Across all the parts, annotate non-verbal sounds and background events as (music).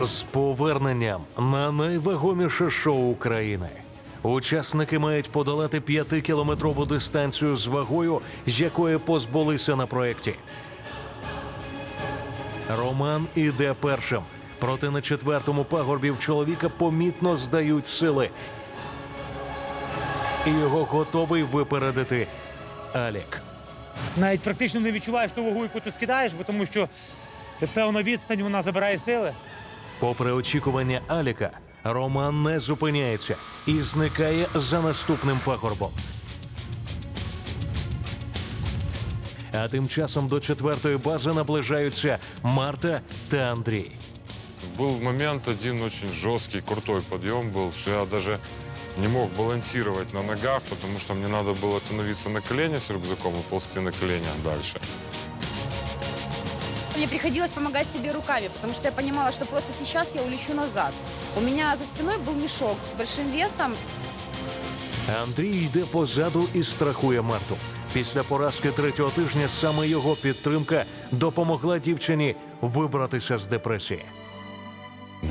З поверненням на найвагоміше шоу України. Учасники мають подолати п'ятикілометрову дистанцію з вагою, з якої позбулися на проєкті. Роман іде першим. Проте на четвертому пагорбі в чоловіка помітно здають сили. І його готовий випередити Алік. Навіть практично не відчуваєш ту вагу, яку ти скидаєш, бо тому що певна відстань вона забирає сили. Попри очікування Аліка, Роман не зупиняється і зникає за наступним пагорбом. А тим часом до четвертої бази наближаються Марта та Андрій. Был момент один очень жесткий, крутой подъем был, что я даже не мог балансировать на ногах, потому что мне надо было становиться на колени с рюкзаком и ползти на коленях дальше. Мне приходилось помогать себе руками, потому что я понимала, что просто сейчас я улечу назад. У меня за спиной был мешок с большим весом. Андрій йде позаду і страхує Марту. Після поразки третього тижня саме його підтримка допомогла дівчині вибратися з депресії.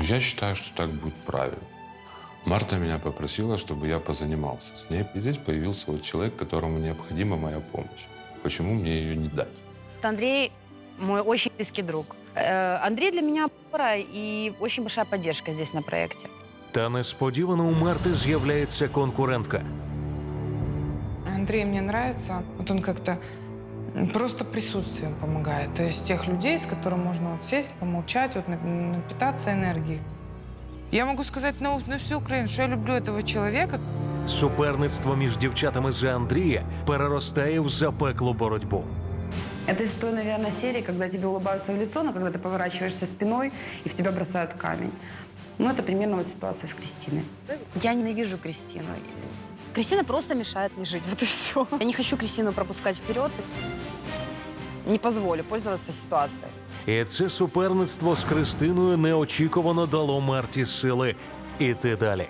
Я считаю, что так будет правильно. Марта меня попросила, чтобы я позанимался с ней. И здесь появился вот человек, которому необходима моя помощь. Почему мне ее не дать? Андрей мой очень близкий друг. Э, Андрей для меня опора и очень большая поддержка здесь на проекте. Та несподівано у Марти з'являється конкурентка. Андрей мне нравится. Вот он как-то просто присутствием помогает. То есть тех людей, с которыми можно вот сесть, помолчать, вот нап- напитаться энергией. Я могу сказать на, на всю Украину, что я люблю этого человека. Суперництво між дівчатами за Андрія переростає в запеклу боротьбу. Это из той, наверное, серии, когда тебе улыбаются в лицо, но когда ты поворачиваешься спиной и в тебя бросают камень. Ну, это примерно вот ситуация с Кристиной. Я ненавижу Кристину. Кристина просто мешает мне жить, (laughs) вот и все. Я не хочу Кристину пропускать вперед. Не позволю пользоваться ситуацией. І це суперництво з Кристиною неочікувано дало Марті сили іти далі.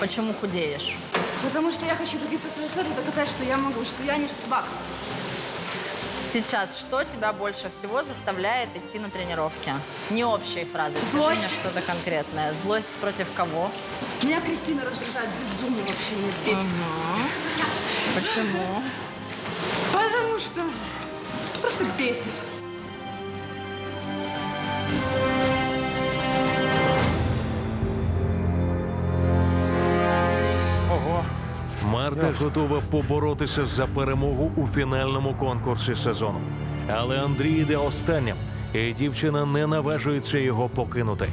Почему худеешь? Потому что я хочу добиться своей цели, доказать, что я могу, что я не слабак. Сейчас что тебя больше всего заставляет идти на тренировки? Не общей фразой, скажи Злость. мне что-то конкретное. Злость против кого? Меня Кристина раздражает безумно вообще не бесит. Мгм. Почему? Потому что просто бесит. Марта готова поборотися за перемогу у фінальному конкурсі сезону. Але Андрій йде останнім, і дівчина не наважується його покинути.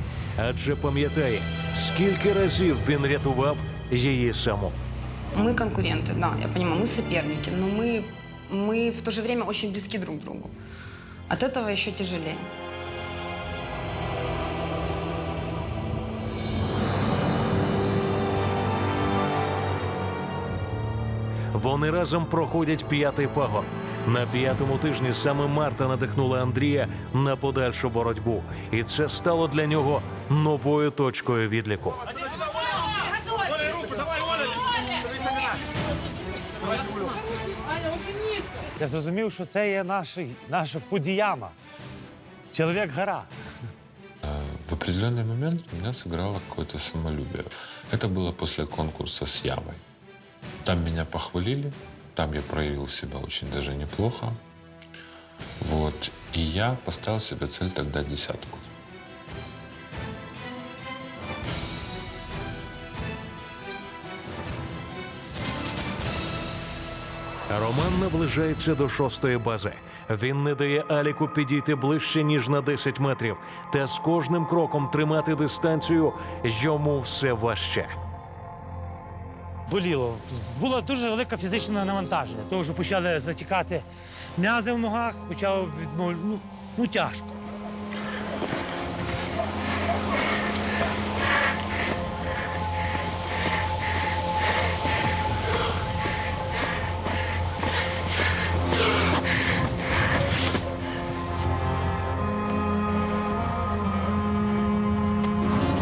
Адже пам'ятає, скільки разів він рятував її саму. Мы конкуренты, да, я понимаю, мы соперники, но мы, мы в то же время очень близки друг к другу. От этого еще тяжелее. Вони разом проходять п'ятий пагорб. На п'ятому тижні саме Марта надихнула Андрія на подальшу боротьбу, і це стало для нього новою точкою відліку. Я зрозумів, що це є наш, наша подіяма. Чоловік-гора. В определенный момент у меня сыграло какое-то самолюбие. Это было после конкурса с Явой. Там меня похвалили, там я проявил себя очень даже неплохо. Вот. И я поставил себе цель тогда десятку. Роман наближається до шостої бази. Він не дає Аліку підійти ближче ніж на 10 метрів, та з кожним кроком тримати дистанцію йому все важче. Боліло. Було дуже велике фізичне навантаження. Тому що почали затікати м'язи в ногах, почав відмов... ну, ну тяжко.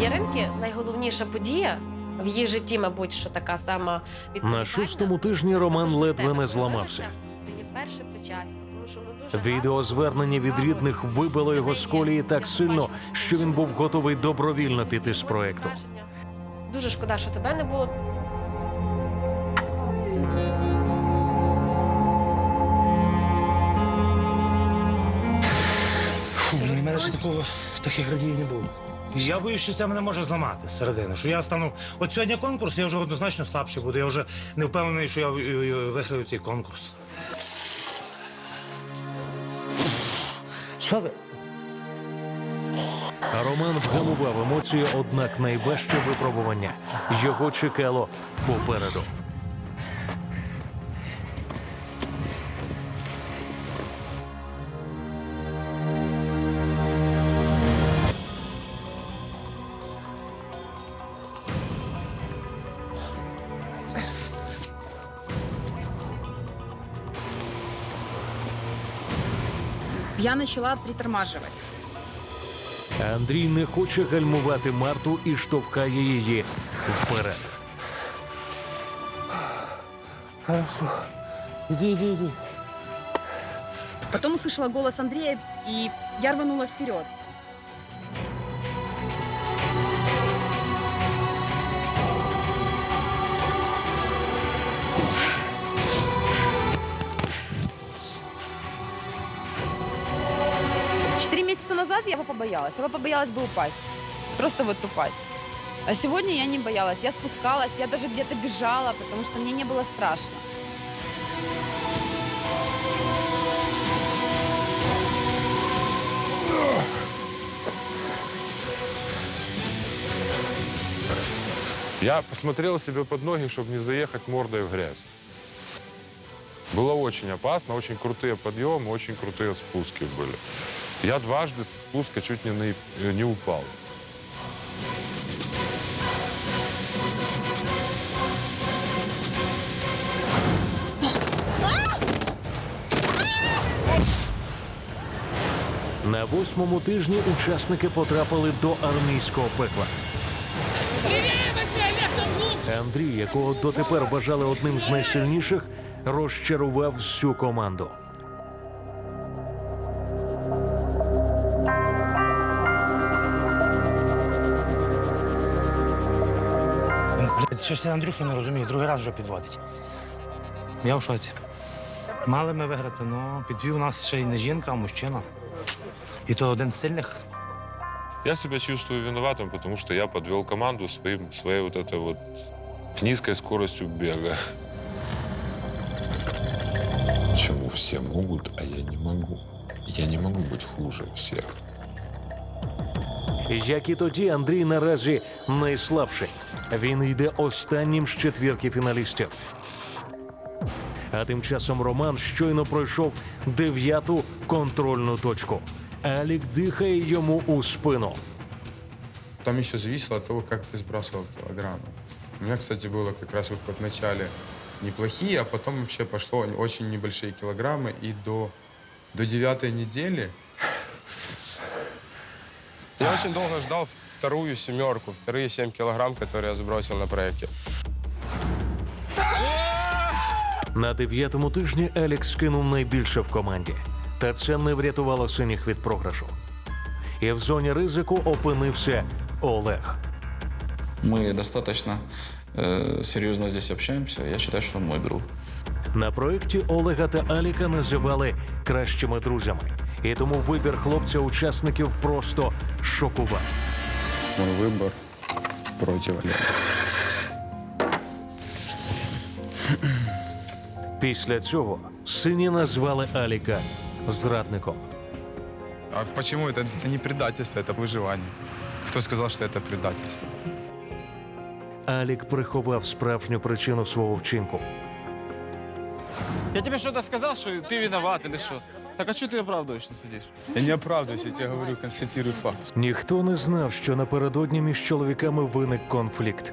Яринки найголовніша подія в її житті, мабуть, що така сама На шостому тижні Роман ледве не зламався. Її перше причастя, тому що ну дуже Відеозвернення від рідних вибило його з колії так сильно, що він був готовий добровільно піти з проекту. Дуже шкода, що тебе не було. Фу, блін, мене ще такого таких радій не було. Я боюсь, що це мене може зламати зсередини. Що я стану. От сьогодні конкурс, я вже однозначно слабший буду. Я вже не впевнений, що я е, е, виграю цей конкурс. Що ви? Роман вгамував емоції, однак найважче випробування його чекало попереду. Я начала притормаживать. Андрій не хоче гальмувати Марту і штовхає її вперед. Хорошо. Іди, іди, іди. Потом услышала голос Андрея, и я рванула вперед. Я бы побоялась. Я бы побоялась бы упасть. Просто вот упасть. А сегодня я не боялась. Я спускалась, я даже где-то бежала, потому что мне не было страшно. Я посмотрел себе под ноги, чтобы не заехать мордой в грязь. Было очень опасно, очень крутые подъемы, очень крутые спуски были. Я дважды со спуска чуть не, э, не упал. На восьмому тижні учасники потрапили до армійського пекла. Андрій, якого дотепер вважали одним з найсильніших, розчарував всю команду. Блін, Щось я Андрюшу не розумію, другий раз вже підводить. Я в шоці. Мали ми виграти, але підвів нас ще й не жінка, а мужчина. І то один з сильних. Я себя чувствую виноватым, потому что я подвел команду своим, своей вот этой вот низкой скоростью бега. Почему все могут, а я не могу? Я не могу быть хуже всех. Як і тоді, Андрій наразі найслабший. Він йде останнім з четвірки фіналістів. А тим часом Роман щойно пройшов дев'яту контрольну точку. Алік дихає йому у спину. Там еще зависело от того, как ты сбрасывал килограммы. У меня, кстати, было как раз вот в начале неплохие, а потом вообще пошло очень небольшие килограммы. И до, до девятой недели Я очень долго ждал вторую семерку, вторые 7 килограмм, которые я сбросил на проекте. На дев'ятому тижні Елікс кинув найбільше в команді. Та це не врятувало синіх від програшу. І в зоні ризику опинився Олег. Мы достаточно э, серьезно здесь общаемся. Я считаю, что он мой друг. На проєкті Олега та Аліка називали кращими друзями. І тому вибір хлопця-учасників просто шокував. мой выбор против Олега. Після цього сині назвали Аліка зрадником. А почему это? Это не предательство, это выживание. Кто сказал, что это предательство? Алік приховав справжню причину свого вчинку. Я тебе что-то сказал, что ты виноват или что? Так а что ты оправдываешься сидишь? Я не оправдываюсь, я тебе говорю, констатирую факт. Ніхто не знав, що напередодні між чоловіками виник конфлікт.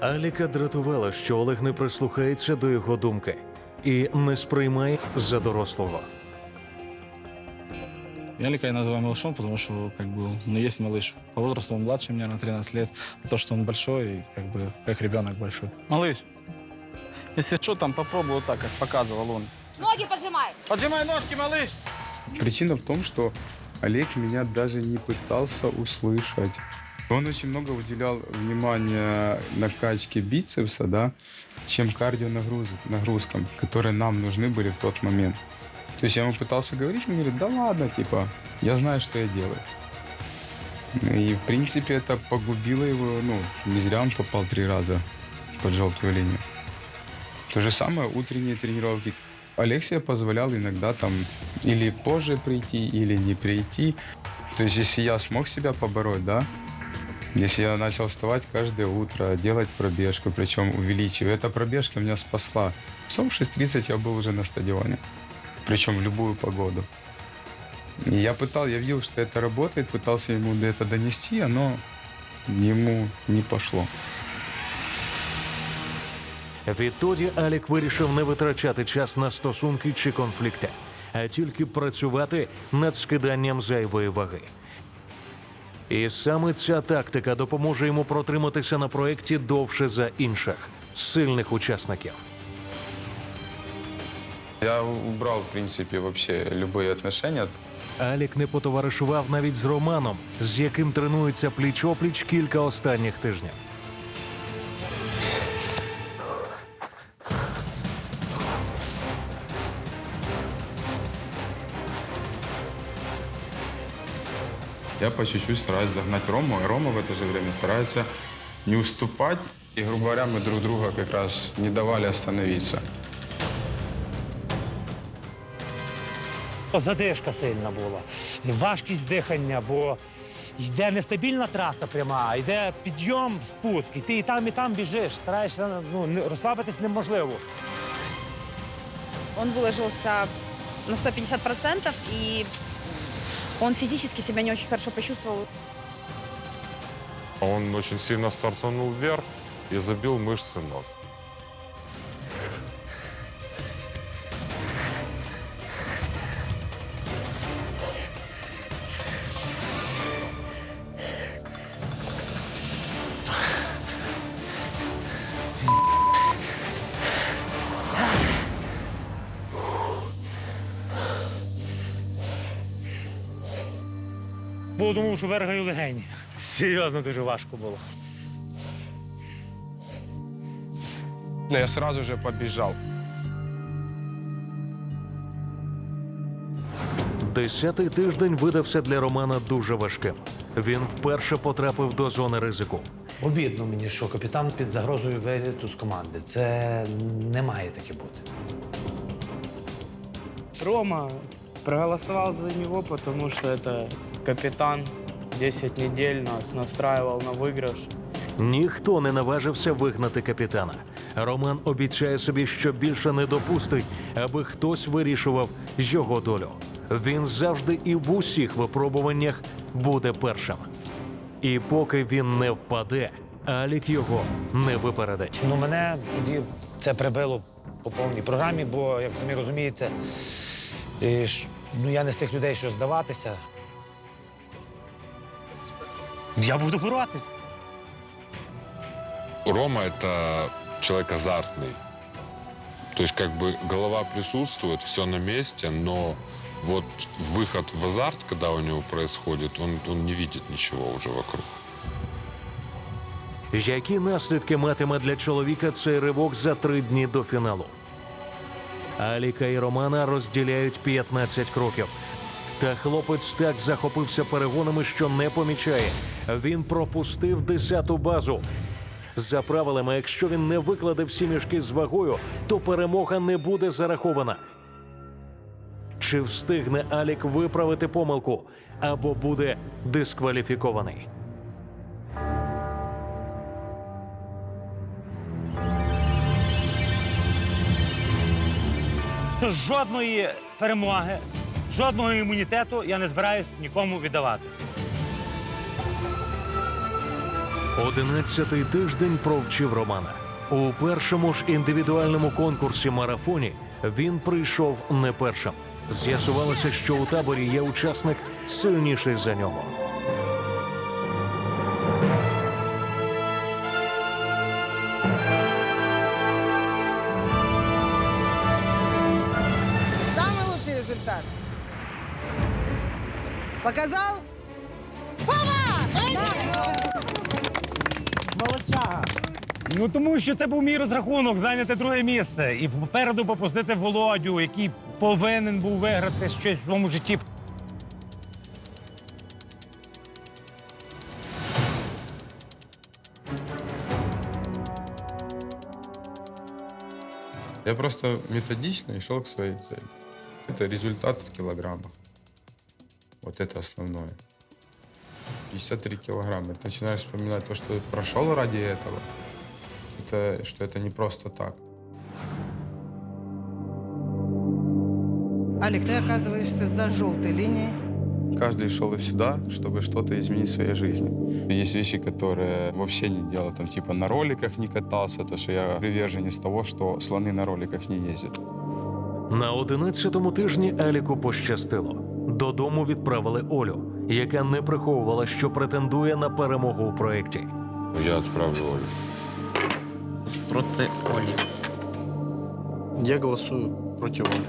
Аліка дратувала, що Олег не прислухається до його думки і не сприймає за дорослого. Я Лика я называю малышом, потому что как бы он и есть малыш. По возрасту он младше меня на 13 лет. А то, что он большой, и как бы как ребенок большой. Малыш, если что, там попробуй вот так, как показывал он. Ноги поджимай. Поджимай ножки, малыш! Причина в том, что Олег меня даже не пытался услышать. Он очень много уделял внимания накачке бицепса, да, чем кардионагрузкам, которые нам нужны были в тот момент. То есть я ему пытался говорить, он говорит, да ладно, типа, я знаю, что я делаю. И, в принципе, это погубило его, ну, не зря он попал три раза под желтую линию. То же самое утренние тренировки. Себе позволял иногда там или позже прийти, или не прийти. То есть если я смог себя побороть, да, если я начал вставать каждое утро, делать пробежку, причем увеличивая, эта пробежка меня спасла. В 6.30 я был уже на стадионе, причем в любую погоду. И я пытал, я видел, что это работает, пытался ему это донести, но ему не пошло. Відтоді Алік вирішив не витрачати час на стосунки чи конфлікти, а тільки працювати над скиданням зайвої ваги. І саме ця тактика допоможе йому протриматися на проєкті довше за інших сильних учасників. Я убрал, в принципе, вообще любые отношения. Алік не потоваришував навіть з Романом, з яким тренується пліч-опліч кілька останніх тижнів. Я по чуть-чуть стараюсь догнать Рому, и Рома в это же время старается не уступать. И, грубо говоря, мы друг друга как раз не давали остановиться. Задишка сильна була, важкість дихання, бо йде нестабільна траса пряма, а йде підйом, спуск, і ти і там, і там біжиш, стараєшся ну, не- розслабитись неможливо. Он выложился на 150%, и он физически себя не очень хорошо почувствовал. Он очень сильно стартанул вверх и забил мышцы ног. Бо думав, що вергаю легені. Серйозно дуже важко було. Но я сразу же побежал. Десятий тиждень видався для Романа дуже важким. Він вперше потрапив до зони ризику. Обідно мені, що капітан під загрозою виліту з команди. Це не має таке бути. Рома проголосовал за него, потому что это капитан. 10 недель нас настраивал на выигрыш. Ніхто не наважився вигнати капітана. Роман обіцяє собі, що більше не допустить, аби хтось вирішував його долю. Він завжди і в усіх випробуваннях буде першим. І поки він не впаде, Алік його не випередить. Ну, мене тоді це прибило по повній програмі, бо, як самі розумієте, і ну, я не з тих людей, що здаватися. Я буду боротися. Рома это человек азартный. То есть как бы голова присутствует, все на месте, но вот выход в азарт, когда у него происходит, он, он не видит ничего уже вокруг. Які наслідки матиме для чоловіка цей ривок за три дні до фіналу? Аліка і Романа розділяють 15 кроків. Та хлопець так захопився перегонами, що не помічає. Він пропустив 10-ту базу. За правилами, якщо він не викладе всі мішки з вагою, то перемога не буде зарахована. Чи встигне Алік виправити помилку або буде дискваліфікований? Жодної перемоги, жодного імунітету я не збираюсь нікому віддавати. Одинадцятий тиждень провчив Романа. У першому ж індивідуальному конкурсі марафоні він прийшов не першим. З'ясувалося, що у таборі є учасник сильніший за нього. Показал? Ну тому що це був мій розрахунок зайняти друге місце і попереду попустити Володю, який повинен був виграти щось в своєму житті. Я просто методично шел к своей цели. Это результат в килограммах. Вот это основное. 53 килограмма. Ты начинаешь вспоминать то, что ты прошел ради этого. Это, что это не просто так. Алик, ты оказываешься за желтой линией. Каждый шел и сюда, чтобы что-то изменить в своей жизни. Есть вещи, которые вообще не делал. Там типа на роликах не катался, то что я приверженец того, что слоны на роликах не ездят. На одинадцятому тижні Аліку пощастило. Додому відправили Олю, яка не приховувала, що претендує на перемогу у проєкті. Я отправлю Олю. Проти Олі. Я голосую против Оли.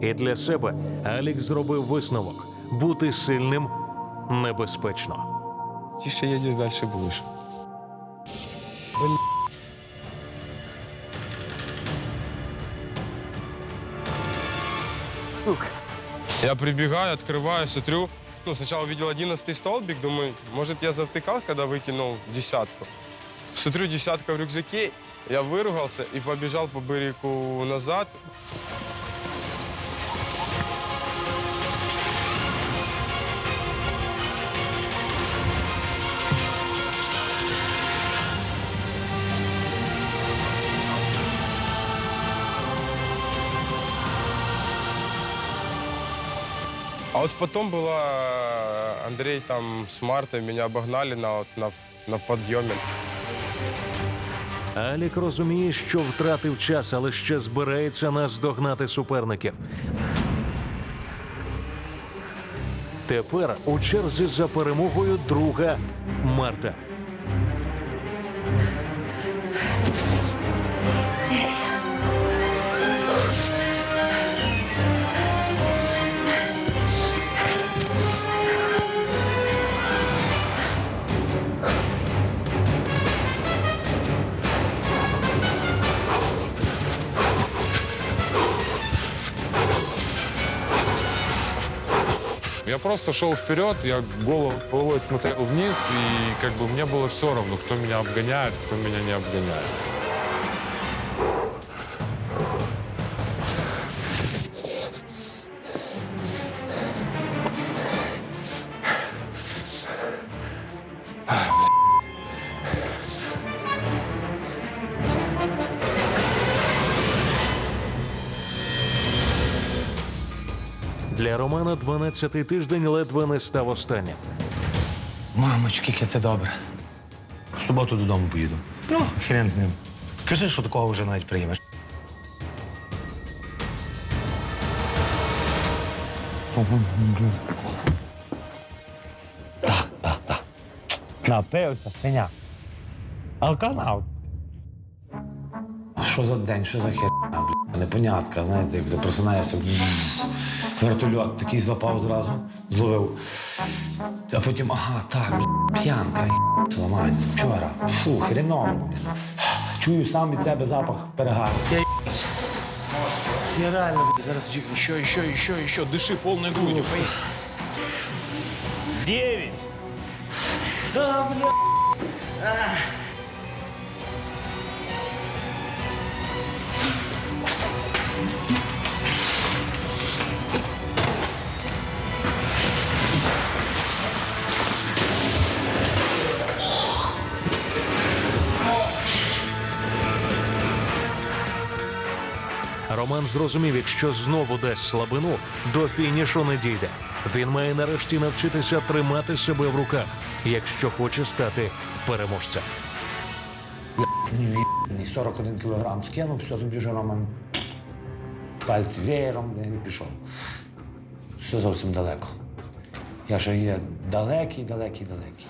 І для себе Алік зробив висновок: бути сильним небезпечно. Тише едешь, дальше будешь. Я прибегаю, открываю, смотрю. Ну, сначала увидел одиннадцатый столбик, думаю, может, я завтыкал, когда выкинул десятку. Смотрю, десятка в рюкзаке, я выругался и побежал по берегу назад. А вот потом было э, Андрей там с Мартой меня обогнали на, вот, на, на подъеме. Алік розуміє, що втратив час, але ще збирається наздогнати суперників. Тепер у черзі за перемогою друга Марта. Я просто шел вперед, я головой смотрел вниз, и как бы мне было все равно, кто меня обгоняет, кто меня не обгоняет. Для Романа 12-й тиждень ледве не став останнім. Мамочки, яке це добре. В суботу додому поїду. Ну, хрен з ним. Кажи, що такого вже навіть приймеш. Так, так, так. Напився, свиня. Алканавт. Що за день, що за бля? Непонятка, знаєте, як просинаєшся. Вертольот такий злапав зразу, зловив. А потім, ага, так, п'янка, ламань. Вчора. Фу, хреново. Чую сам від себе запах перегару. Я, я реально бля, зараз чекаю. Еще, еще, еще, еще. Дыши полной грудью. Дев'ять. Да, бля. Роман зрозумів, якщо знову дасть слабину, до фінішу не дійде. Він має нарешті навчитися тримати себе в руках, якщо хоче стати переможцем. 41 кілограм скинув, все, тобі вже Роман пальці веєром і пішов. Все зовсім далеко. Я ще є далекий, далекий, далекий.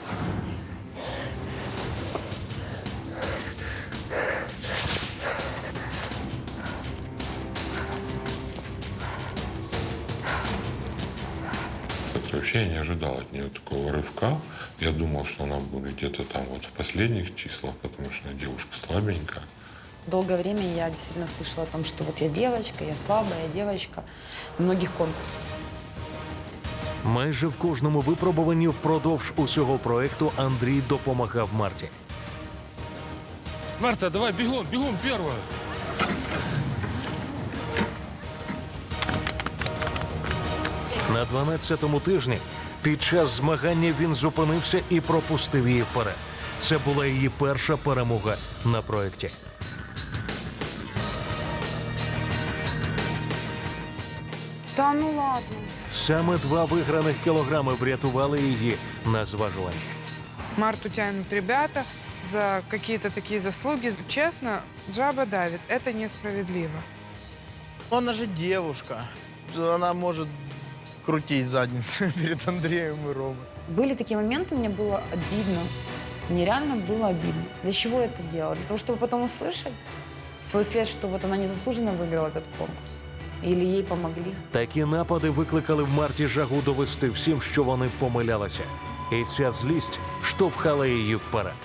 Вообще не ожидал от нее такого рывка. Я думал, что она будет где-то там вот в последних числах, потому что она девушка слабенькая. Долгое время я действительно слышала о том, что вот я девочка, я слабая девочка в многих конкурсах. Майже в кожному випробуванні впродовж усього проекту Андрій допомагав Марті. Марта, давай, бегом, бегом, первая. На 12-му тижні під час змагання він зупинився і пропустив її вперед. Це була її перша перемога на проєкті. Да ну ладно. Саме два виграних кілограми врятували її на зважуванні. Марту тянут ребята за какие-то такие заслуги. Честно, жаба давит. Это несправедливо. Она же девушка. Она может крутить задницу (laughs) перед Андреем и Ромой. Были такие моменты, мне было обидно. Мне реально было обидно. Для чего я это делала? Для того, чтобы потом услышать свой след, что вот она незаслуженно выиграла этот конкурс. Или ей помогли. Такі напади викликали в Марті жагу довести всім, що вони помилялися. І ця злість штовхала її вперед.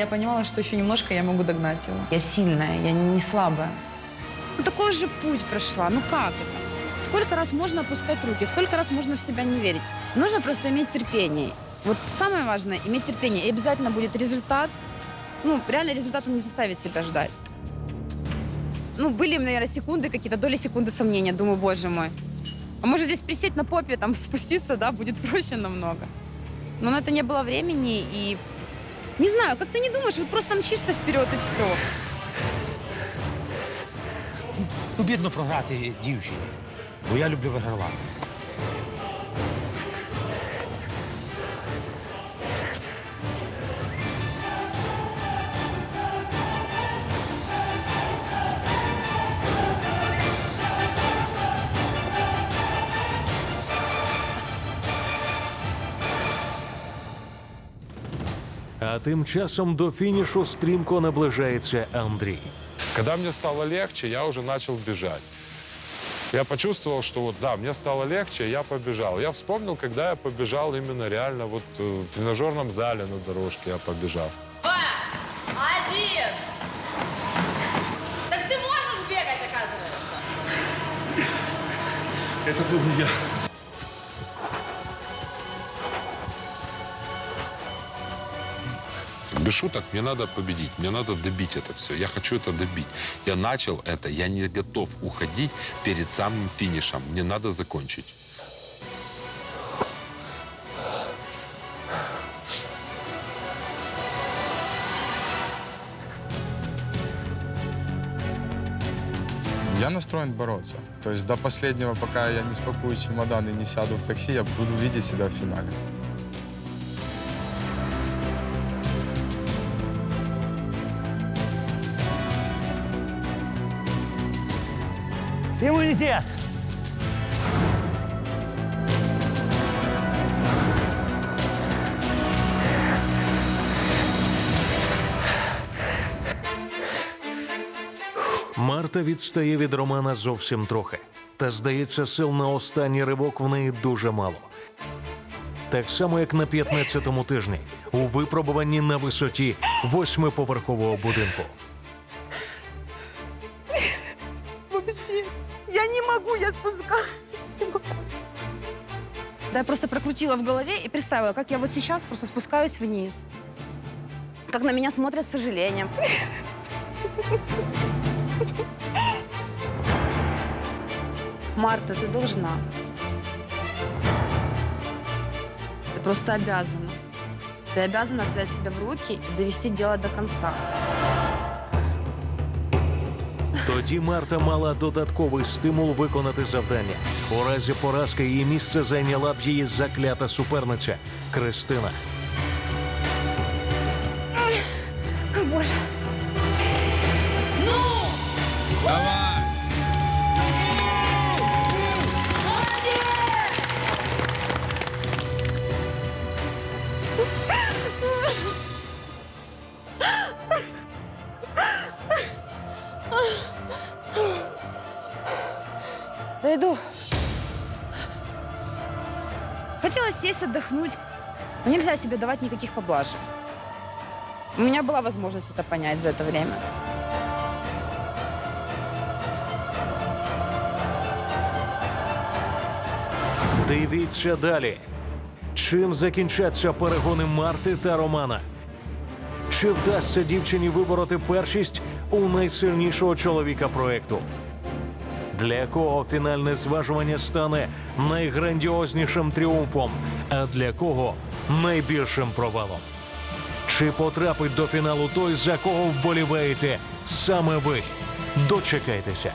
Я понимала, что еще немножко я могу догнать его. Я сильная, я не слабая. Ну такой же путь прошла. Ну как это? Сколько раз можно опускать руки? Сколько раз можно в себя не верить? Нужно просто иметь терпение. Вот самое важное – иметь терпение. И обязательно будет результат. Ну, реально результат он не заставит себя ждать. Ну, были, наверное, секунды, какие-то доли секунды сомнения. Думаю, боже мой. А может здесь присесть на попе, там спуститься, да, будет проще намного. Но на это не было времени и... Не знаю, как ты не думаешь, вот просто мчишься вперед и все. Обідно програти дівчині, бо я люблю вигравати. А тим часом до фінішу стрімко наближається Андрій. Когда мне стало легче, я уже начал бежать. Я почувствовал, что вот да, мне стало легче, я побежал. Я вспомнил, когда я побежал именно реально вот э, в тренажерном зале на дорожке я побежал. Два, один. Так ты можешь бегать, оказывается. Это был не я. Без шуток, мне надо победить, мне надо добить это все. Я хочу это добить. Я начал это, я не готов уходить перед самым финишем. Мне надо закончить. Я настроен бороться. То есть до последнего, пока я не спакую чемодан и не сяду в такси, я буду видеть себя в финале. Імунітет! Марта відстає від Романа зовсім трохи. Та здається, сил на останній ривок в неї дуже мало. Так само, як на 15-му тижні у випробуванні на висоті восьмиповерхового будинку. Я спускаюсь. Да, я просто прокрутила в голове и представила, как я вот сейчас просто спускаюсь вниз. Как на меня смотрят с сожалением. Марта, ты должна. Ты просто обязана. Ты обязана взять себя в руки и довести дело до конца. Тоді Марта мала додатковий стимул виконати завдання. У разі поразки її місце зайняла б її заклята суперниця Кристина. Хотела сесть, отдохнуть. Но нельзя себе давать никаких поблажек. У меня была возможность это понять за это время. Дивіться далі. Чим закінчаться перегони Марти та Романа? Чи вдасться дівчині вибороти першість у найсильнішого чоловіка проекту? Для кого фінальне зважування стане найграндіознішим тріумфом, а для кого найбільшим провалом? Чи потрапить до фіналу той, за кого вболіваєте саме ви? Дочекайтеся.